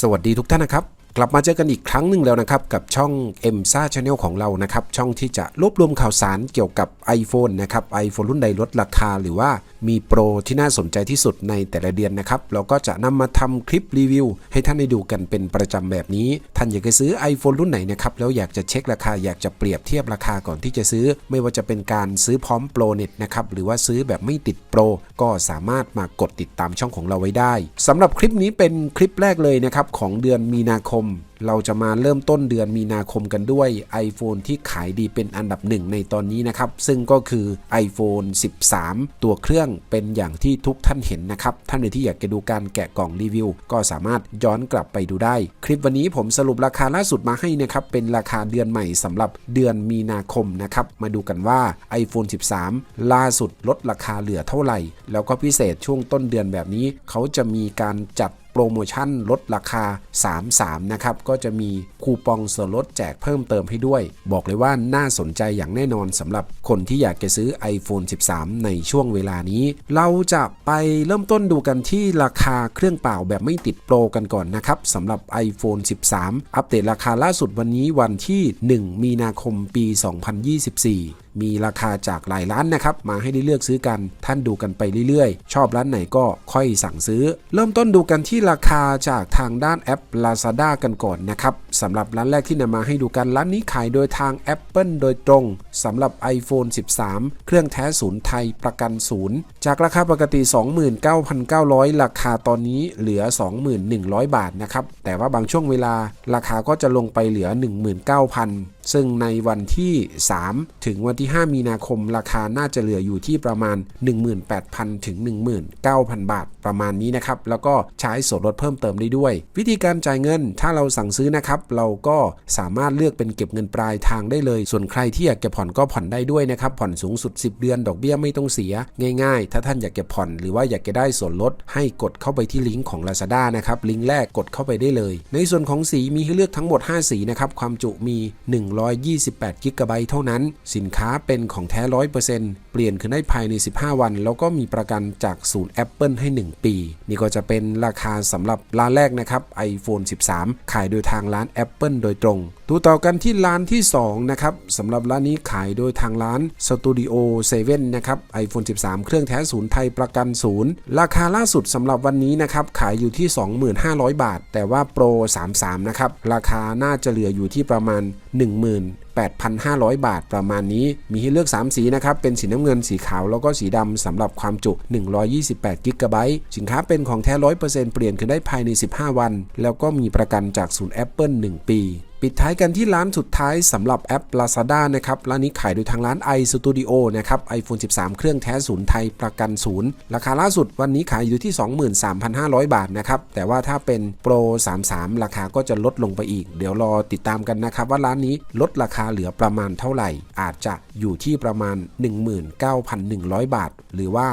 สวัสดีทุกท่านนะครับ กลับมาเจอกันอีกครั้งหนึ่งแล้วนะครับ กับช่อง m s a Channel ของเรานะครับ ช่องที่จะรวบรวมข่าวสารเกี่ยวกับ iPhone นะครับ iPhone รุ่นใดลดราคาหรือว่ามีโปรที่น่าสนใจที่สุดในแต่ละเดือนนะครับ เราก็จะนำมาทำคลิปรีวิว ให้ท่านได้ดูกันเป็นประจำแบบนี้ ท่านอยากจะซื้อ iPhone รุ่นไหนนะครับ แล้วอยากจะเช็คราคาอยากจะเปรียบเทียบราคาก่อนที่จะซื้อ ไม่ว่าจะเป็นการซื้อพร้อมโปรเน็ตนะครับหรือว่าซื้อแบบไม่ติดโปรก็สามารถมากดติดตามช่องของเราไว้ได้สำหรับคลิปนี้เป็นคลิปแรกเลยนะครับของเดือนมีนาคม เราจะมาเริ่มต้นเดือนมีนาคมกันด้วย iPhone ที่ขายดีเป็นอันดับหนึ่งในตอนนี้นะครับ ซึ่งก็คือ iPhone 13 ตัวเครื่องเป็นอย่างที่ทุกท่านเห็นนะครับ ท่านใดที่อยากจะดูการแกะกล่องรีวิว ก็สามารถย้อนกลับไปดูได้ คลิปวันนี้ผมสรุปราคาล่าสุดมาให้นะครับ เป็นราคาเดือนใหม่สำหรับเดือนมีนาคมนะครับ มาดูกันว่า iPhone 13 ล่าสุดลดราคาเหลือเท่าไหร่ แล้วก็พิเศษช่วงต้นเดือนแบบนี้ เขาจะมีการจัด โปรโมชั่นลดราคา 33 นะครับ ก็จะมีคูปองส่วนลดแจกเพิ่มเติมให้ด้วย บอกเลยว่าน่าสนใจอย่างแน่นอนสำหรับคนที่อยากจะซื้อ iPhone 13 ในช่วงเวลานี้ เราจะไปเริ่มต้นดูกันที่ราคาเครื่องเปล่าแบบไม่ติดโปรกันก่อนนะครับสำหรับ iPhone 13 อัปเดตราคาล่าสุดวันนี้วันที่ 1 มีนาคมปี 2024 มีราคาจากหลายร้านนะครับ มาให้ได้เลือกซื้อกัน ท่านดูกันไปเรื่อยๆ ชอบร้านไหนก็ค่อยสั่งซื้อ เริ่มต้นดูกันที่ราคาจากทางด้านแอป Lazada กันก่อนนะครับสำหรับร้านแรกที่นำมาให้ดูกันร้านนี้ขายโดยทาง Apple โดยตรงสำหรับ iPhone 13 เครื่องแท้ศูนย์ไทยประกันศูนย์ จากราคาปกติ 29,900 ราคาตอนนี้เหลือ 21,100 บาทนะครับ แต่ว่าบางช่วงเวลาราคาก็จะลงไปเหลือ 19,000 ซึ่งในวันที่ 3 ถึงวันที่ 5 มีนาคม ราคาน่าจะเหลืออยู่ที่ประมาณ 18,000 ถึง 19,000 บาท ประมาณนี้นะครับ แล้วก็ใช้ส่วนลดเพิ่มเติมได้ด้วย วิธีการจ่ายเงินถ้าเราสั่งซื้อนะครับ เราก็สามารถเลือกเป็นเก็บเงินปลายทางได้เลย ส่วนใครที่อยากจะผ่อนก็ผ่อนได้ด้วยนะครับผ่อนสูงสุด 10 เดือน ดอกเบี้ยไม่ต้องเสียง่ายถ้าท่านอยากจะผ่อนหรือว่าอยากจะได้ส่วนลดให้กดเข้าไปที่ลิงก์ของ Lazada นะครับลิงก์แรกกดเข้าไปได้เลย ในส่วนของสีมีให้เลือกทั้งหมด 5 สีนะครับความจุมี 128กิกะไบต์เท่านั้น สินค้าเป็นของแท้ 100%เปลี่ยนขึ้นได้ภายใน 15 วัน แล้วก็มีประกันจากศูนย์ Apple ให้ 1 ปี นี่ก็จะเป็นราคาสำหรับร้านแรกนะครับ iPhone 13 ขายโดยทางร้าน Apple โดยตรงดูต่อกันที่ร้านที่2นะครับสำหรับร้านนี้ขายโดยทางร้าน Studio 7นะครับ iPhone 13 เครื่องแท้ศูนย์ไทยประกันศูนย์ราคาล่าสุดสำหรับวันนี้นะครับขายอยู่ที่ 25,000 บาท แต่ว่าโปร 33 นะครับ ราคาน่าจะเหลืออยู่ที่ประมาณ 10,000 8,500 บาทประมาณนี้ มีให้เลือก 3 สีนะครับ เป็นสีน้ำเงิน สีขาว แล้วก็สีดำสำหรับความจุ 128 กิกะไบต์ สินค้าเป็นของแท้ 100%เปลี่ยนขึ้นได้ภายใน 15 วัน แล้วก็มีประกันจากศูนย์ Apple 1 ปีปิดท้ายกันที่ร้านสุดท้ายสำหรับแอป Lazada นะครับ ร้านนี้ขายโดยทางร้าน iStudio นะครับ iPhone 13 เครื่องแท้ศูนย์ไทยประกันศูนย์ ราคาล่าสุดวันนี้ขายอยู่ที่ 23,500 บาทนะครับ แต่ว่าถ้าเป็นโปร33 ราคาก็จะลดลงไปอีก เดี๋ยวรอติดตามกันนะครับ ว่าร้านนี้ลดราคาเหลือประมาณเท่าไหร่ อาจจะอยู่ที่ประมาณ 19,100 บาท หรือว่า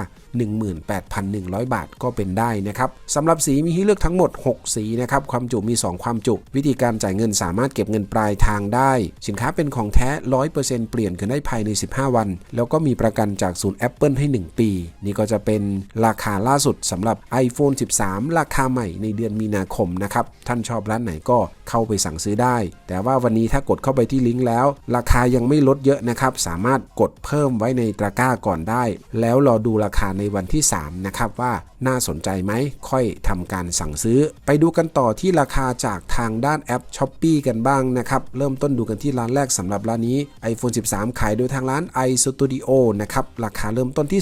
18,100 บาทก็เป็นได้นะครับสำหรับสีมีให้เลือกทั้งหมด 6 สีนะครับความจุมี 2 ความจุ วิธีการจ่ายเงินสามารถเก็บเงินปลายทางได้ สินค้าเป็นของแท้ 100%เปลี่ยนขึ้นได้ภายใน 15 วัน แล้วก็มีประกันจากศูนย์ Apple ให้ 1 ปี นี่ก็จะเป็นราคาล่าสุดสำหรับ iPhone 13 ราคาใหม่ในเดือนมีนาคมนะครับท่านชอบร้านไหนก็เข้าไปสั่งซื้อได้ แต่ว่าวันนี้ถ้ากดเข้าไปที่ลิงก์แล้ว ราคายังไม่ลดเยอะนะครับสามารถกดเพิ่มไว้ในตะกร้าก่อนได้ แล้วรอดูราคาในวันที่ 3 นะครับว่า น่าสนใจไหม ค่อยทำการสั่งซื้อ ไปดูกันต่อที่ราคาจากทางด้านแอป s h อ p e e กันบ้างนะครับ เริ่มต้นดูกันที่ร้านแรกสำหรับร้านนี้ iPhone 13 ขายโดยทางร้าน iStudio นะครับ ราคาเริ่มต้นที่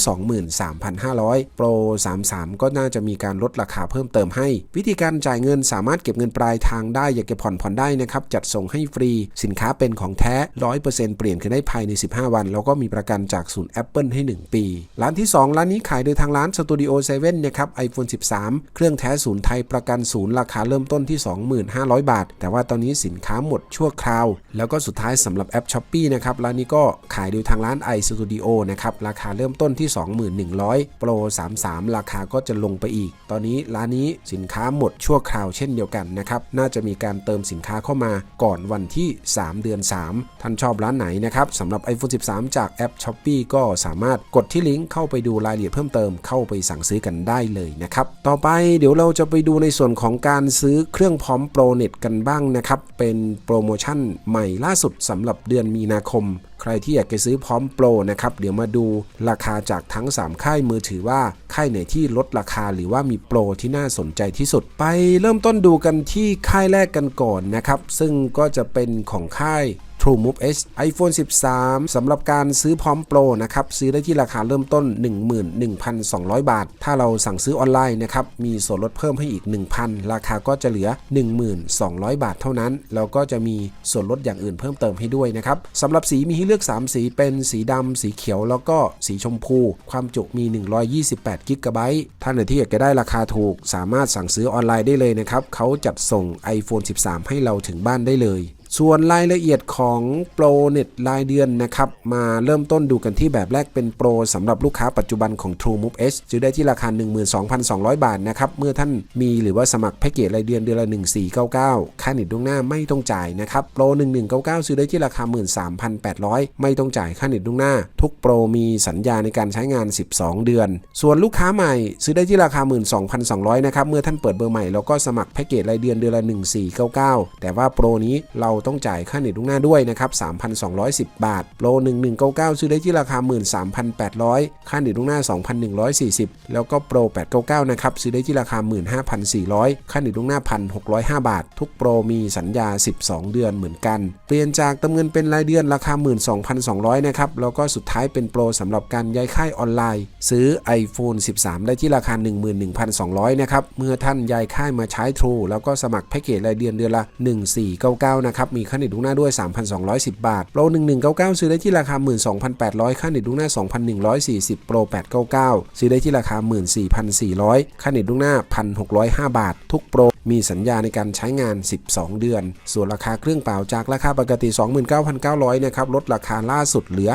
23,500 Pro 33 ก็น่าจะมีการลดราคาเพิ่มเติมให้ วิธีการจ่ายเงินสามารถเก็บเงินปลายทางได้ อยากจะผ่อนผ่อนได้นะครับ จัดส่งให้ฟรี สินค้าเป็นของแท้ 100%เปลี่ยนขึ้นได้ภายใน 15 วัน แล้วก็มีประกันจากศูนย์ Apple ให้ 1 ปี ร้านที่ 2 ร้านนี้ขายโดยทางร้าน Studio 7นะครับ iPhone 13 เครื่องแท้ศูนย์ไทยประกันศูนย์ราคาเริ่มต้นที่ 25,000 บาท แต่ว่าตอนนี้สินค้าหมดชั่วคราว แล้วก็สุดท้ายสำหรับแอป s h อ p e e นะครับร้านนี้ก็ขายโดยทางร้าน iStudio นะครับราคาเริ่มต้นที่ 21,100 Pro 33 ราคาก็จะลงไปอีก ตอนนี้ร้านนี้สินค้าหมดชั่วคราวเช่นเดียวกันนะครับน่าจะมีการเติมสินค้าเข้ามาก่อนวันที่ 3 เดือน 3 ท่านชอบร้านไหนนะครับสำหรับ iPhone 13 จากแอป s h อ p e e ก็สามารถกดที่ลิงก์เข้าไปดูรายละเอียดเพิ่มเติมเข้าไปสั่งซื้อกันได้ได้เลยนะครับ ต่อไปเดี๋ยวเราจะไปดูในส่วนของการซื้อเครื่องพร้อมโปรเน็ตกันบ้างนะครับ เป็นโปรโมชั่นใหม่ล่าสุดสำหรับเดือนมีนาคม ใครที่อยากจะซื้อพร้อมโปรนะครับ เดี๋ยวมาดูราคาจากทั้ง 3 ค่ายมือถือว่าค่ายไหนที่ลดราคาหรือว่ามีโปรที่น่าสนใจที่สุดไป เริ่มต้นดูกันที่ค่ายแรกกันก่อนนะครับ ซึ่งก็จะเป็นของค่าย True Move H iPhone 13 สำหรับการซื้อพร้อมโปรนะครับ ซื้อได้ที่ราคาเริ่มต้น 11,200 บาท ถ้าเราสั่งซื้อออนไลน์นะครับ มีส่วนลดเพิ่มให้อีก 1,000 ราคาก็จะเหลือ 1200 บาทเท่านั้น แล้วก็จะมีส่วนลดอย่างอื่นเพิ่มเติมให้ด้วยนะครับสำหรับสีมีให้เลือก 3 สีเป็นสีดำ สีเขียว แล้วก็สีชมพู ความจุมี 128กิกะไบต์ท่านไหนที่อยากจะได้ราคาถูก สามารถสั่งซื้อออนไลน์ได้เลยนะครับเขาจัดส่ง iPhone 13 ให้เราถึงบ้านได้เลย ส่วนรายละเอียดของโปรเน็ตรายเดือนนะครับ มาเริ่มต้นดูกันที่แบบแรกเป็นโปรสำหรับลูกค้าปัจจุบันของ True Move S ซื้อได้ที่ราคา 12,200 บาทนะครับ เมื่อท่านมีหรือว่าสมัครแพ็กเกจรายเดือนเดือนละ 1499 ค่าเน็ตดวงหน้าไม่ต้องจ่ายนะครับ โปร 1199 ซื้อได้ที่ราคา 13,800 ไม่ต้องจ่ายค่าเน็ตดวงหน้า ทุกโปรมีสัญญาในการใช้งาน 12 เดือน ส่วนลูกค้าใหม่ซื้อได้ที่ราคา 12,200 นะครับ เมื่อท่านเปิดเบอร์ใหม่แล้วก็สมัครแพ็กเกจรายเดือนเดือนละ 1499 แต่ว่าโปรนี้เราต้องจ่ายค่าเน็ตดวงหน้าด้วยนะครับ 3,210 บาท โปร 1199 ซื้อได้ที่ราคา 13,800 ค่าเน็ตดวงหน้า 2,140 แล้วก็โปร 899 นะครับ ซื้อได้ที่ราคา 15,400 ค่าเน็ตดวงหน้า 1,605 บาท ทุกโปรมีสัญญา 12 เดือนเหมือนกัน เปลี่ยนจากเติมเงินเป็นรายเดือนราคา 12,200 นะครับ แล้วก็สุดท้ายเป็นโปรสำหรับการย้ายค่ายออนไลน์ ซื้อ iPhone 13 ได้ที่ราคา 11,200 นะครับ เมื่อท่านย้ายค่ายมาใช้ True แล้วก็สมัครแพ็กเกจรายเดือนเดือนละ 1499 นะครับมีค่าเน็ตดวงหน้าด้วย 3,210 บาท โปร 1199 ซื้อได้ที่ราคา 12,800 ค่าเน็ตดวงหน้า 2,140 โปร 899 ซื้อได้ที่ราคา 14,400 ค่าเน็ตดวงหน้า 1,605 บาท ทุกโปร มีสัญญาในการใช้งาน 12 เดือน ส่วนราคาเครื่องเปล่าจากราคาปกติ 29,900นะครับลดราคาล่าสุดเหลือ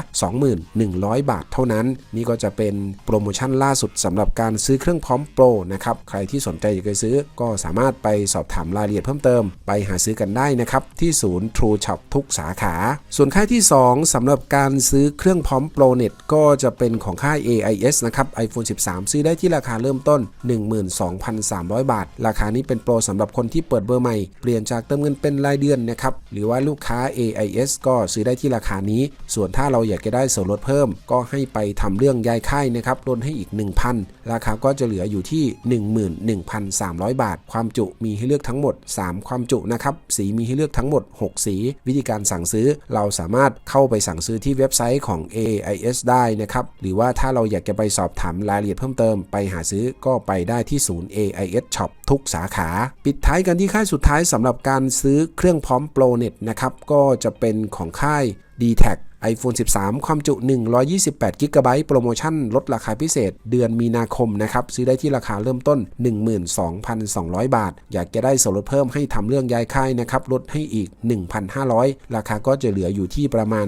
21,000 บาทเท่านั้น นี่ก็จะเป็นโปรโมชั่นล่าสุดสำหรับการซื้อเครื่องพร้อมโปรนะครับใครที่สนใจอยากจะซื้อก็สามารถไปสอบถามรายละเอียดเพิ่มเติม ไปหาซื้อกันได้นะครับที่ศูนย์ True Shop ทุกสาขา ส่วนค่ายที่ 2สำหรับการซื้อเครื่องพร้อมโปรเน็ตก็จะเป็นของค่าย AIS นะครับ iPhone 13 ซื้อได้ที่ราคาเริ่มต้น 12,300 บาท ราคานี้เป็นโปรสำหรับคนที่เปิดเบอร์ใหม่ เปลี่ยนจากเติมเงินเป็นรายเดือนนะครับ หรือว่าลูกค้า AIS ก็ซื้อได้ที่ราคานี้ ส่วนถ้าเราอยากจะได้ส่วนลดเพิ่ม ก็ให้ไปทำเรื่องย้ายค่ายนะครับลดให้อีก 1,000ราคาก็จะเหลืออยู่ที่ 11,300 บาท ความจุมีให้เลือกทั้งหมด 3 ความจุนะครับ สีมีให้เลือกทั้งหมด 6 สี วิธีการสั่งซื้อ เราสามารถเข้าไปสั่งซื้อที่เว็บไซต์ของ AIS ได้นะครับ หรือว่าถ้าเราอยากจะไปสอบถามรายละเอียดเพิ่มเติม ไปหาซื้อก็ไปได้ที่ศูนย์ AIS Shop ทุกสาขา ปิดท้ายกันที่ค่ายสุดท้ายสำหรับการซื้อเครื่องพร้อมโปรเน็ตนะครับ ก็จะเป็นของค่าย d t แท iPhone 13 ความจุ 128 g b โปรโมชั่น ลดราคาพิเศษ เดือนมีนาคมนะครับ ซื้อได้ที่ราคาเริ่มต้น 12,200 บาท อยากจะได้ส่วนลดเพิ่มให้ทำเรื่องย้ายค่ายนะครับ ลดให้อีก 1,500 ราคาก็จะเหลืออยู่ที่ประมาณ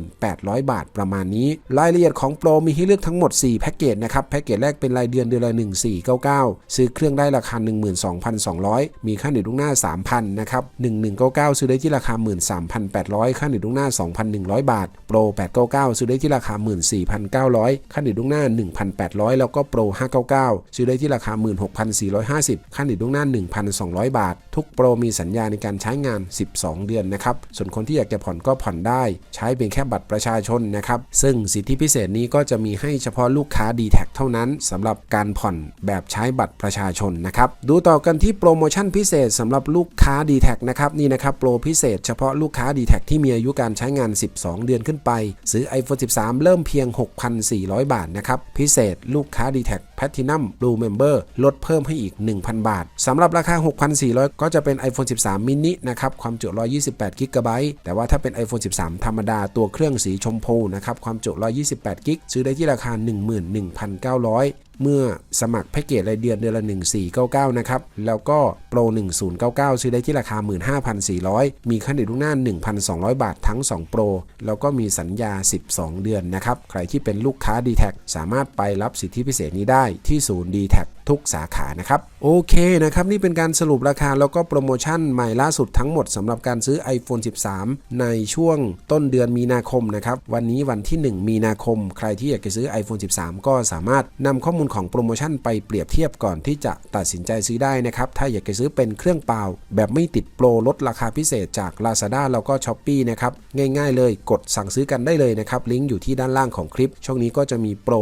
1,800 บาทประมาณนี้ รายละเอียดของโปรมีให้เลือกทั้งหมด 4 แพ็กเกจนะครับ แพ็กเกจแรกเป็นรายเดือนเดือนละ 1499 ซื้อเครื่องได้ราคา 12,200 มีค่าเน็ตลูกหน้า 3,000 นะครับ 1199 ซื้อได้ที่ราคา 13,800 ค่าเน็ตลูกหน้า 2,100 บาทาทโปร899 ซื้อได้ที่ราคา 14,900ค่าเน็ตล่วงหน้า 1,800 แล้วก็โปร599 ซื้อได้ที่ราคา 16,450ค่าเน็ตล่วงหน้า 1,200 บาท ทุกโปรมีสัญญาในการใช้งาน 12 เดือนนะครับ ส่วนคนที่อยากจะผ่อนก็ผ่อนได้ ใช้เพียงแค่บัตรประชาชนนะครับ ซึ่งสิทธิพิเศษนี้ก็จะมีให้เฉพาะลูกค้า d t แทเท่านั้นสำหรับการผ่อนแบบใช้บัตรประชาชนนะครับดูต่อกันที่โปรโมชั่นพิเศษสำหรับลูกค้า d t แทนะครับนี่นะครับโปรพิเศษเฉพาะลูกค้า d t แทที่มีอายุการใช้งาน 12เดือนขึ้นไป ซื้อ iPhone 13 เริ่มเพียง 6,400 บาทนะครับ พิเศษลูกค้า d t แท Platinum Blue Member ลดเพิ่มให้อีก 1,000 บาทสำหรับราคา 6,400 ก็จะเป็น iPhone 13 mini นะครับ ความจุ 128 g b แต่ว่าถ้าเป็น iPhone 13 ธรรมดาตัวเครื่องสีชมพูนะครับ ความจุ 128 g b ซื้อได้ที่ราคา 11,900เมื่อสมัครแพ็กเกจรายเดือนเดือนละ 1499 นะครับ แล้วก็โปร 1099 ซื้อได้ที่ราคา 15,400 มีค่าเน็ตลูกหน้า 1,200 บาททั้ง 2 โปร แล้วก็มีสัญญา 12 เดือนนะครับ ใครที่เป็นลูกค้า d t แทสามารถไปรับสิทธิพิเศษนี้ได้ที่ศูนย์ d t แท ทุกสาขานะครับโอเคนะครับนี่เป็นการสรุปราคาแล้วก็โปรโมชั่นใหม่ล่าสุดทั้งหมดสำหรับการซื้อ iPhone 13 ในช่วงต้นเดือนมีนาคมนะครับวันนี้วันที่ 1 มีนาคม ใครที่อยากจะซื้อ iPhone 13 ก็สามารถนำข้อมูลของโปรโมชั่นไปเปรียบเทียบก่อนที่จะตัดสินใจซื้อได้นะครับถ้าอยากจะซื้อเป็นเครื่องเปล่า แบบไม่ติดโปรลดราคาพิเศษจาก Lazada แล้วก็ s h อ p e e นะครับง่ายๆเลยกดสั่งซื้อกันได้เลยนะครับลิงก์อยู่ที่ด้านล่างของคลิป ช่วงนี้ก็จะมีโปร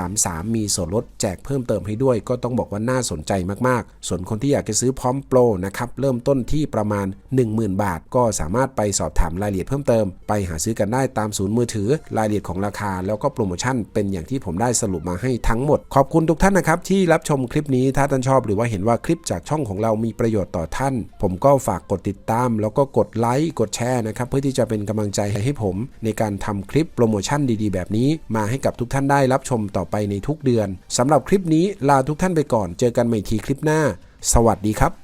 33 มีส่วนลดแจกเพิ่มเติมให้ด้วยก็ต้องบอกว่าน่าสนใจมากๆ ส่วนคนที่อยากจะซื้อพร้อมโปรนะครับเริ่มต้นที่ประมาณ 10,000 บาท ก็สามารถไปสอบถามรายละเอียดเพิ่มเติม ไปหาซื้อกันได้ตามศูนย์มือถือ รายละเอียดของราคา แล้วก็โปรโมชั่นเป็นอย่างที่ผมได้สรุปมาให้ทั้งหมด ขอบคุณทุกท่านนะครับที่รับชมคลิปนี้ถ้าท่านชอบ หรือว่าเห็นว่าคลิปจากช่องของเรามีประโยชน์ต่อท่าน ผมก็ฝากกดติดตาม แล้วก็กดไลค์กดแชร์นะครับเพื่อที่จะเป็นกำลังใจให้ผม ในการทำคลิปโปรโมชั่นดีๆ แบบนี้ มาให้กับทุกท่านได้รับชมต่อไปในทุกเดือนสำหรับคลิปนี้ลาทุกท่านไปก่อน เจอกันใหม่ทีคลิปหน้า สวัสดีครับ